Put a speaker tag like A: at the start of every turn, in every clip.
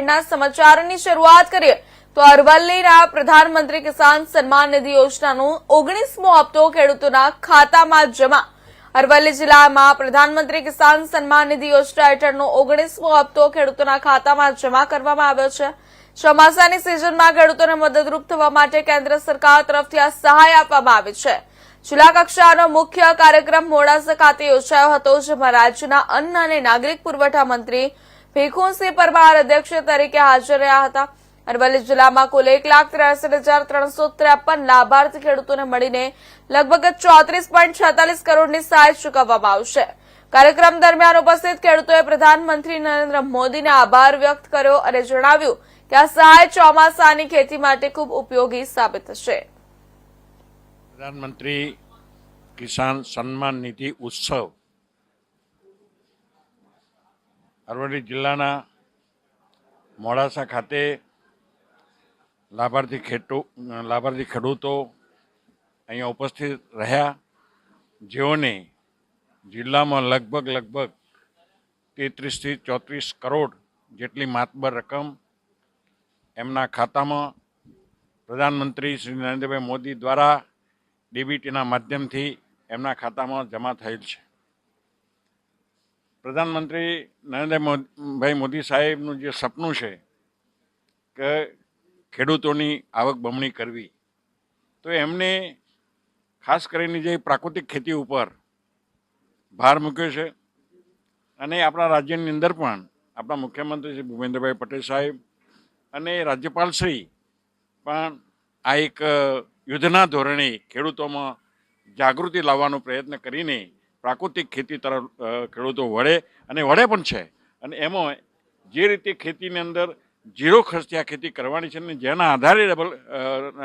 A: ખેડના સમાચારની શરૂઆત કરીએ. તો અરવલ્લીના પ્રધાનમંત્રી કિસાન સન્માન નિધિ યોજનાનો ઓગણીસમો હપ્તો ખેડૂતોના ખાતામાં જમા. અરવલ્લી જિલ્લામાં પ્રધાનમંત્રી કિસાન સન્માન નિધિ યોજના હેઠળનો ઓગણીસમો હપ્તો ખેડૂતોના ખાતામાં જમા કરવામાં આવ્યો છે. ચોમાસાની સિઝનમાં ખેડૂતોને મદદરૂપ થવા માટે કેન્દ્ર સરકાર તરફથી આ સહાય આપવામાં આવી છે. જિલ્લા કક્ષાનો મુખ્ય કાર્યક્રમ મોડાસા ખાતે યોજાયો હતો, જેમાં રાજ્યના અન્ન અને નાગરિક પુરવઠા મંત્રી ભીખુસિંહ પરમાર અધ્યક્ષ તરીકે હાજર રહ્યા હતા. અરવલ્લી જિલ્લામાં કુલ એક લાખ ત્રેસઠ હજાર ત્રણસો ત્રેપન લાભાર્થી ખેડૂતોને મળીને લગભગ ચોત્રીસ પોઈન્ટ છેતાલીસ કરોડની સહાય ચૂકવવામાં આવશે. કાર્યક્રમ દરમિયાન ઉપસ્થિત ખેડૂતોએ પ્રધાનમંત્રી નરેન્દ્ર મોદીને આભાર વ્યક્ત કર્યો અને જણાવ્યું કે આ સહાય ચોમાસાની ખેતી માટે ખૂબ ઉપયોગી સાબિત થશે.
B: પ્રધાનમંત્રી કિસાન સન્માન નિધિ ઉત્સવ અરવલ્લી જિલ્લાના મોડાસા ખાતે લાભાર્થી ખેડૂ લાભાર્થી ખેડૂતો અહીંયા ઉપસ્થિત રહ્યા. જેઓને જિલ્લામાં લગભગ લગભગ તેત્રીસથી ચોત્રીસ કરોડ જેટલી માતબર રકમ એમના ખાતામાં પ્રધાનમંત્રી શ્રી નરેન્દ્રભાઈ મોદી દ્વારા ડીબીટીના માધ્યમથી એમના ખાતામાં જમા થયેલ છે. પ્રધાનમંત્રી નરેન્દ્રભાઈ મોદી સાહેબનું જે સપનું છે કે ખેડૂતોની આવક બમણી કરવી, તો એમને ખાસ કરીને જે પ્રાકૃતિક ખેતી ઉપર ભાર મૂક્યો છે અને આપણા રાજ્યની અંદર પણ આપણા મુખ્યમંત્રી શ્રી ભૂપેન્દ્રભાઈ પટેલ સાહેબ અને રાજ્યપાલ શ્રી પણ આ એક યુદ્ધના ધોરણે ખેડૂતોમાં જાગૃતિ લાવવાનો પ્રયત્ન કરીને પ્રાકૃતિક ખેતી તરફ ખેડૂતો વળે અને વળે પણ છે. અને એમાં જે રીતે ખેતીની અંદર ઝીરો ખર્ચથી આ ખેતી કરવાની છે અને જેના આધારે ડબલ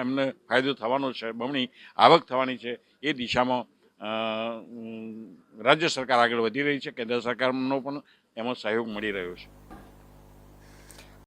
B: એમને ફાયદો થવાનો છે, બમણી આવક થવાની છે, એ દિશામાં રાજ્ય સરકાર આગળ વધી રહી છે, કેન્દ્ર સરકારનો પણ એમાં સહયોગ મળી રહ્યો છે.